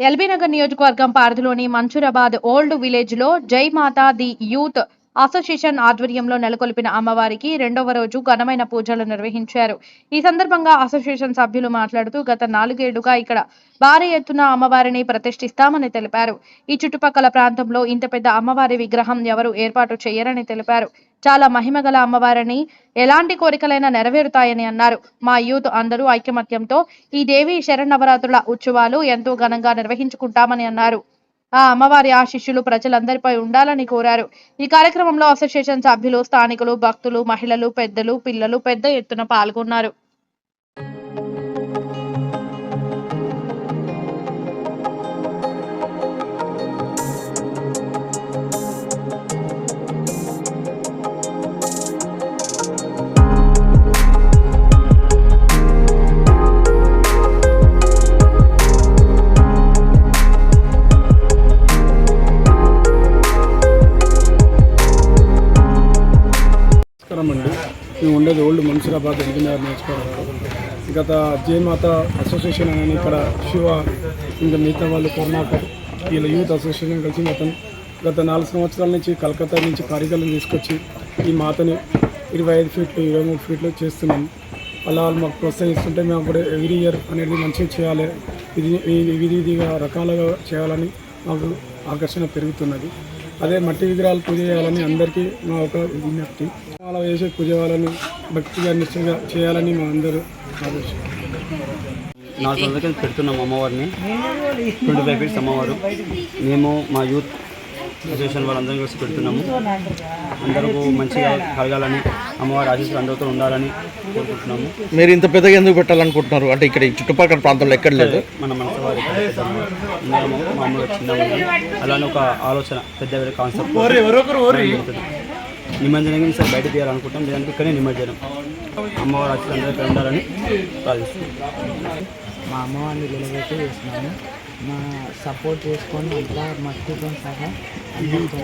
ఎల్బీనగర్ నియోజకవర్గం పరిధిలోని మంచురాబాద్ ఓల్డ్ విలేజ్లో జై మాతా ది యూత్ అసోసియేషన్ ఆధ్వర్యంలో నెలకొల్పిన అమ్మవారికి రెండవ రోజు ఘనమైన పూజలు నిర్వహించారు. ఈ సందర్భంగా అసోసియేషన్ సభ్యులు మాట్లాడుతూ గత నాలుగేళ్ళుగా ఇక్కడ భారీ ఎత్తున అమ్మవారిని ప్రతిష్ఠిస్తామని తెలిపారు. ఈ చుట్టుపక్కల ప్రాంతంలో ఇంత పెద్ద అమ్మవారి విగ్రహం ఎవరు ఏర్పాటు చేయరని తెలిపారు. చాలా మహిమగల అమ్మవారిని ఎలాంటి కోరికలైనా నెరవేరుతాయని అన్నారు. మా యూత్ అందరూ ఐకమత్యంతో ఈ దేవి శరణవరాత్రుల ఉత్సవాలు ఎంతో ఘనంగా నిర్వహించుకుంటామని అన్నారు. ఆ అమ్మవారి ఆశిష్యులు ప్రజలందరిపై ఉండాలని కోరారు. ఈ కార్యక్రమంలో అసోసియేషన్ సభ్యులు స్థానికులు భక్తులు మహిళలు పెద్దలు పిల్లలు పెద్ద ఎత్తున పాల్గొన్నారు. మేము ఉండేది ఓల్డ్ మన్సూరాబాద్ ఇంజనీర్ నేర్చుకోవడం గత జయమాత అసోసియేషన్ అని ఇక్కడ శివ ఇంకా మిగతా వాళ్ళు కరుణాకర్ వీళ్ళ యూత్ అసోసియేషన్ కలిసి మొత్తం గత నాలుగు సంవత్సరాల నుంచి కలకత్తా నుంచి కార్యక్రమం తీసుకొచ్చి ఈ మాతని ఇరవై ఐదు ఫీట్లు ఇరవై మూడు ఫీట్లు చేస్తున్నాం. అలా వాళ్ళు మాకు ప్రోత్సహిస్తుంటే మేము కూడా ఎవ్రీ ఇయర్ అనేది మంచిగా చేయాలి. ఇది విధి విధిగా రకాలుగా చేయాలని మాకు ఆకర్షణ పెరుగుతున్నది. అదే మట్టి విగ్రహాలు పూజ చేయాలని అందరికీ మా ఒక విజ్ఞప్తి. అలా వేసే పూజ వాళ్ళని భక్తిగా నిశ్చయంగా చేయాలని మా అందరూ ఆలోచన నాలుగు రోజుల కింద పెడుతున్నాం అమ్మవారిని ట్వంటీ ఫైవ్ ఫీట్స్ అమ్మవారు మేము మా యూత్ అసోసియేషన్ వాళ్ళందరం కలిసి పెడుతున్నాము. అందరూ మంచిగా కలగాలని అమ్మవారి ఆశీస్సులు అందరితో ఉండాలని కోరుకుంటున్నాము. మీరు ఇంత పెద్దగా ఎందుకు పెట్టాలనుకుంటున్నారు? అంటే ఇక్కడ ఈ చుట్టుపక్కల ప్రాంతంలో ఎక్కడ లేదు? మన మనసు వారి అందరము మామూలుగా చిన్నగా ఉన్నాం. అలానే ఒక ఆలోచన పెద్ద కాన్సెప్ట్ నిమజ్జనం సార్ బయట తీయాలనుకుంటాం లేదంటే ఇక్కడే నిమజ్జనం. అమ్మవారి ఆశీస్సులు అందరూ ఇక్కడ ఉండాలని ప్రార్థిస్తున్నాం. మా అమ్మవారిని నిలబెట్టి చేస్తున్నాము మా సపోర్ట్ చేసుకొని అంతా మట్టితో సహా అందరితో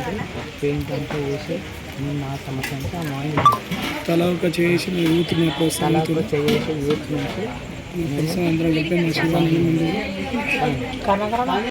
పెయింట్ అంతా వేసి మేము మా సమస్య అంతా అమ్మవారిని తల ఒక చేసి మా యూత్ని తలా ఒక చేసి యూత్ నుంచి అందరం కలిపి మా శివాన్ని ముందు